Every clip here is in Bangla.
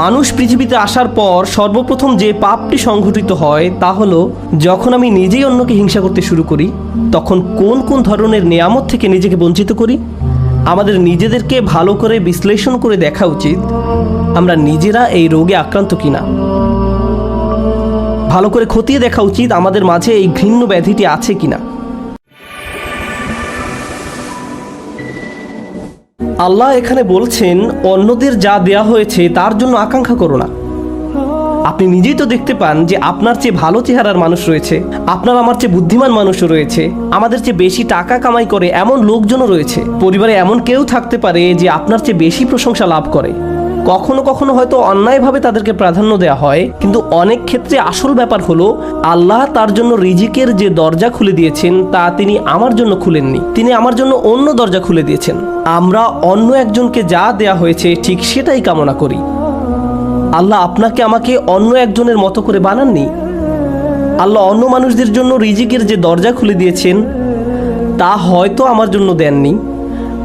মানুষ পৃথিবীতে আসার পর সর্বপ্রথম যে পাপটি সংঘটিত হয় তা হলো, যখন আমি নিজেই অন্যকে হিংসা করতে শুরু করি, তখন কোন কোন ধরনের নেয়ামত থেকে নিজেকে বঞ্চিত করি? আমাদের নিজেদেরকে ভালো করে বিশ্লেষণ করে দেখা উচিত, আমরা নিজেরা এই রোগে আক্রান্ত কিনা। ভালো করে খতিয়ে দেখা উচিত আমাদের মাঝে এই ঘৃণ্য ব্যাধিটি আছে কিনা। আল্লাহ এখানে বলছেন, অন্যদের যা দেয়া হয়েছে তার জন্য আকাঙ্ক্ষা করো না। আপনি নিজেই তো দেখতে পান যে আপনার চেয়ে ভালো চেহারার মানুষ রয়েছে, আপনার আমার চেয়ে বুদ্ধিমান মানুষও রয়েছে, আমাদের চেয়ে বেশি টাকা কামাই করে এমন লোকজনও রয়েছে। পরিবারে এমন কেউ থাকতে পারে যে আপনার চেয়ে বেশি প্রশংসা লাভ করে। কখনো কখনো হয়তো অন্যায়ভাবে তাদেরকে প্রাধান্য দেওয়া হয়, কিন্তু অনেক ক্ষেত্রে আসল ব্যাপার হলো, আল্লাহ তার জন্য রিজিকের যে দরজা খুলে দিয়েছেন, তা তিনি আমার জন্য খুলেননি। তিনি আমার জন্য অন্য দরজা খুলে দিয়েছেন। আমরা অন্য একজনকে যা দেয়া হয়েছে, ঠিক সেটাই কামনা করি। আল্লাহ আপনাকে আমাকে অন্য একজনের মতো করে বানাননি। আল্লাহ অন্য মানুষদের জন্য রিজিকের যে দরজা খুলে দিয়েছেন, তা হয়তো আমার জন্য দেননি।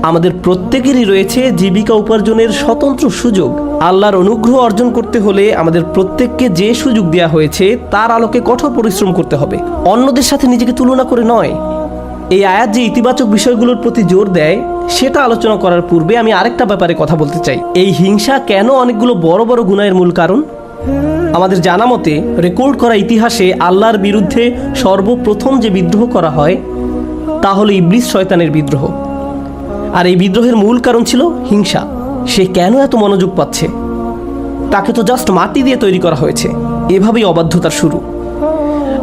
আমাদের প্রত্যেকেরই রয়েছে জীবিকা উপার্জনের স্বতন্ত্র সুযোগ। আল্লাহর অনুগ্রহ অর্জন করতে হলে আমাদের প্রত্যেককে যে সুযোগ দেওয়া হয়েছে, তার আলোকে কঠোর পরিশ্রম করতে হবে। অন্যদের সাথে নিজেকে তুলনা করে নয়। এই আয়াত যে ইতিবাচক বিষয়গুলোর প্রতি জোর দেয়, সেটা আলোচনা করার পূর্বে আমি আরেকটা ব্যাপারে কথা বলতে চাই। এই হিংসা কেন অনেকগুলো বড় বড় গুণায়ের মূল কারণ? আমাদের জানা মতে, রেকর্ড করা ইতিহাসে আল্লাহর বিরুদ্ধে সর্বপ্রথম যে বিদ্রোহ করা হয়, তা হলো ইবলিস শয়তানের বিদ্রোহ। আর এই বিদ্রোহের মূল কারণ ছিল হিংসা। সে কেন এত মনোযোগ পাচ্ছে? তাকে তো জাস্ট মাটি দিয়ে তৈরি করা হয়েছে। এভাবেই অবাধ্যতার শুরু।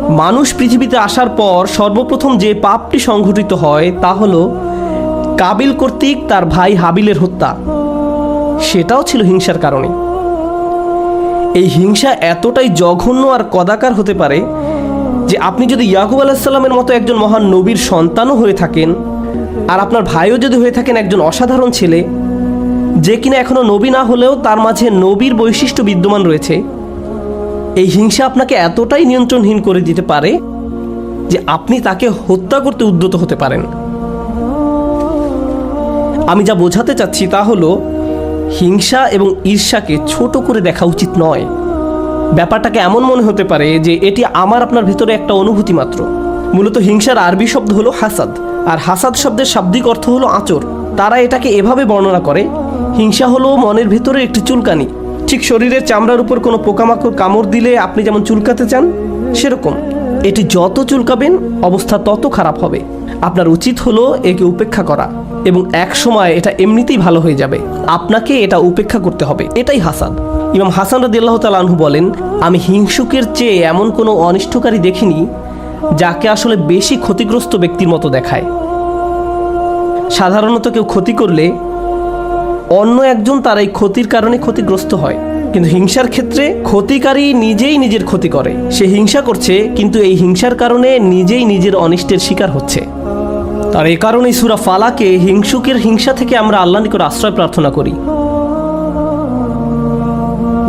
মানুষ পৃথিবীতে আসার পর সর্বপ্রথম যে পাপটি সংঘটিত হয় তা হল কাবিল কর্তৃক তার ভাই হাবিলের হত্যা। সেটাও ছিল হিংসার কারণে। এই হিংসা এতটাই জঘন্য আর কদাকার হতে পারে যে আপনি যদি ইয়াকুব আলাহিসাল্লামের মতো একজন মহান নবীর সন্তানও হয়ে থাকেন আর আপনার ভাইও যদি হয়ে থাকেন একজন অসাধারণ ছেলে, যে কিনা এখনও নবী না হলেও তার মাঝে নবীর বৈশিষ্ট্য বিদ্যমান রয়েছে, এই হিংসা আপনাকে এতটাই নিয়ন্ত্রণহীন করে দিতে পারে যে আপনি তাকে হত্যা করতে উদ্যত হতে পারেন। আমি যা বোঝাতে চাচ্ছি তা হলো, হিংসা এবং ঈর্ষাকে ছোট করে দেখা উচিত নয়। ব্যাপারটাকে এমন মনে হতে পারে যে এটি আমার আপনার ভিতরে একটা অনুভূতি মাত্র। মূলত হিংসার আরবি শব্দ হলো হাসাদ। আর হাসাদ শব্দের শাব্দিক অর্থ হলো আচর তারা এটাকে এভাবে বর্ণনা করে, হিংসা হলো মনের ভিতরে একটি চুলকানি। ঠিক শরীরের চামড়ার উপর কোনো পোকামাকড় কামড় দিলে আপনি যেমন চুলকাতে চান, সেরকম। এটি যত চুলকাবেন, অবস্থা তত খারাপ হবে। আপনার উচিত হলো একে উপেক্ষা করা এবং এক সময় এটা এমনিতেই ভালো হয়ে যাবে। আপনাকে এটা উপেক্ষা করতে হবে। এটাই হাসান ইমাম হাসান রাদিল্লাহ তালাহু বলেন, আমি হিংসুকের চেয়ে এমন কোনো অনিষ্টকারী দেখিনি যাকে আসলে বেশি ক্ষতিগ্রস্ত ব্যক্তির মতো দেখায়। সাধারণত কেউ ক্ষতি করলে অন্য একজন তার এই ক্ষতির কারণে ক্ষতিগ্রস্ত হয়। কিন্তু হিংসার ক্ষেত্রে ক্ষতিকারী নিজেই নিজের ক্ষতি করে। সে হিংসা করছে, কিন্তু এই হিংসার কারণে নিজেই নিজের অনিষ্টের শিকার হচ্ছে। আর এ কারণেই সুরা ফালাকে হিংসুকের হিংসা থেকে আমরা আল্লাহ নিকট আশ্রয় প্রার্থনা করি।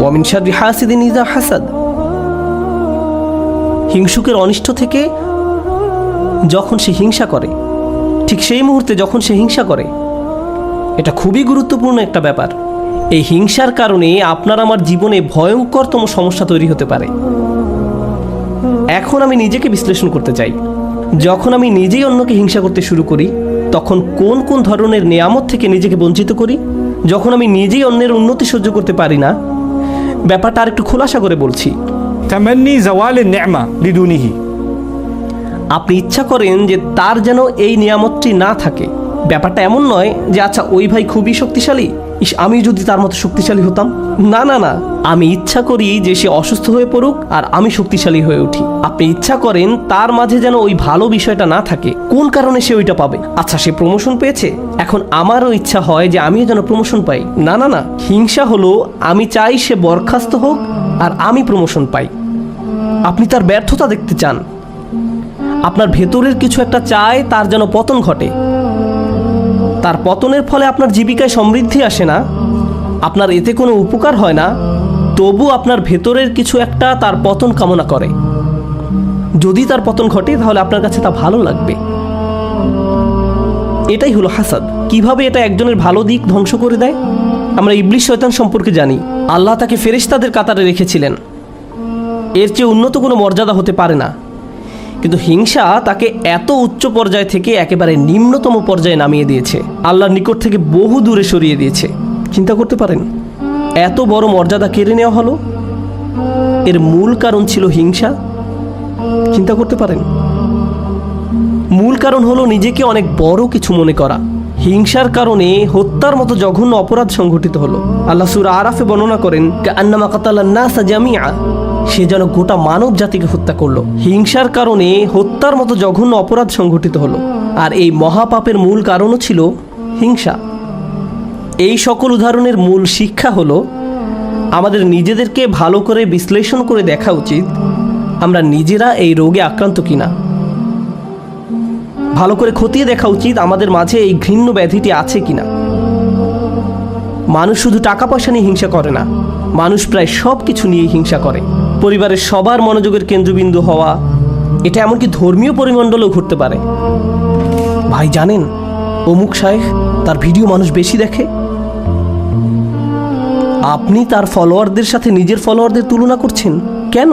ওয়ামিন শাররি হাসিদিন ইজা হাসাদ। হিংসুকের অনিষ্ট থেকে যখন সে হিংসা করে, ঠিক সেই মুহূর্তে যখন সে হিংসা করে, এটা খুবই গুরুত্বপূর্ণ একটা ব্যাপার। এই হিংসার কারণে আপনার আমার জীবনে ভয়ঙ্করতম সমস্যা তৈরি হতে পারে। এখন আমি নিজেকে বিশ্লেষণ করতে চাই। যখন আমি নিজেই অন্যকে হিংসা করতে শুরু করি, তখন কোন কোন ধরনের নেয়ামত থেকে নিজেকে বঞ্চিত করি? যখন আমি নিজেই অন্যের উন্নতি সহ্য করতে পারি না, ব্যাপারটা আর একটু খোলাসা করে বলছি। তেমনি জওয়ালে নেমা লিদুনিহি। আপনি ইচ্ছা করেন যে তার যেন এই নিয়ামতটি না থাকে। ব্যাপারটা এমন নয় যে আচ্ছা ওই ভাই খুবই শক্তিশালী। ইস, আমি যদি তার মতো শক্তিশালী হতাম? না না না। আমি ইচ্ছা করি যে সে অসুস্থ হয়ে পড়ুক আর আমি শক্তিশালী হয়ে উঠি। আপনি ইচ্ছা করেন তার মাঝে যেন ওই ভালো বিষয়টা না থাকে। কোন কারণে সে ওইটা পাবে? আচ্ছা সে প্রমোশন পেয়েছে? এখন আমারও ইচ্ছা হয় যে আমিও যেন প্রমোশন পাই। না না না। হিংসা হলো, আমি চাই সে বরখাস্ত হোক আর আমি প্রমোশন পাই। আপনি তার ব্যর্থতা দেখতে চান। আপনার ভেতরের কিছু একটা চায়, তার যেন পতন ঘটে। তার পতনের ফলে আপনার জীবিকায় সমৃদ্ধি আসে না। আপনার এতে কোনো উপকার হয় না। তবু আপনার ভেতরের কিছু একটা তার পতন কামনা করে। যদি তার পতন ঘটে, তাহলে আপনার কাছে তা ভালো লাগবে। এটাই হলো হাসাদ। কীভাবে এটা একজনের ভালো দিক ধ্বংস করে দেয়? আমরা ইবলিশ শয়তান সম্পর্কে জানি। আল্লাহ তাকে ফেরেশতাদের কাতারে রেখেছিলেন। এর চেয়ে উন্নত কোনো মর্যাদা হতে পারে না। কিন্তু হিংসা তাকে এত উচ্চ পর্যায় থেকে একেবারে নিম্নতম পর্যায়ে নামিয়ে দিয়েছে। আল্লাহর নিকট থেকে বহু দূরে সরিয়ে দিয়েছে। চিন্তা করতে পারেন, এত বড় মর্যাদা কেড়ে নেওয়া হলো? এর মূল কারণ ছিল হিংসা। চিন্তা করতে পারেন, মূল কারণ হলো নিজেকে অনেক বড় কিছু মনে করা। হিংসার কারণে হত্যার মতো জঘন্য অপরাধ সংঘটিত হলো। আল্লাহ সুরা আরাফে বর্ণনা করেন জামিয়া সে যেন গোটা মানব জাতিকে হত্যা করল। হিংসার কারণে হত্যার মতো জঘন্য অপরাধ সংঘটিত হলো। আর এই মহাপাপের মূল কারণও ছিল হিংসা। এই সকল উদাহরণের মূল শিক্ষা হলো, আমাদের নিজেদেরকে ভালো করে বিশ্লেষণ করে দেখা উচিত, আমরা নিজেরা এই রোগে আক্রান্ত কিনা। ভালো করে খতিয়ে দেখা উচিত আমাদের মাঝে এই ঘৃণ্য ব্যাধিটি আছে কিনা। মানুষ শুধু টাকা পয়সা নিয়ে হিংসা করে না, মানুষ প্রায় সব কিছু নিয়ে হিংসা করে। পরিবারের সবার মনোযোগের কেন্দ্রবিন্দু হওয়া, এটা এমনকি ধর্মীয় পরিমণ্ডলেও ঘটতে পারে। ভাই, জানেন, অমুক শায়েখ তার ভিডিও মানুষ বেশি দেখে? আপনি তার ফলোয়ারদের সাথে নিজের ফলোয়ারদের তুলনা করছেন? কেন?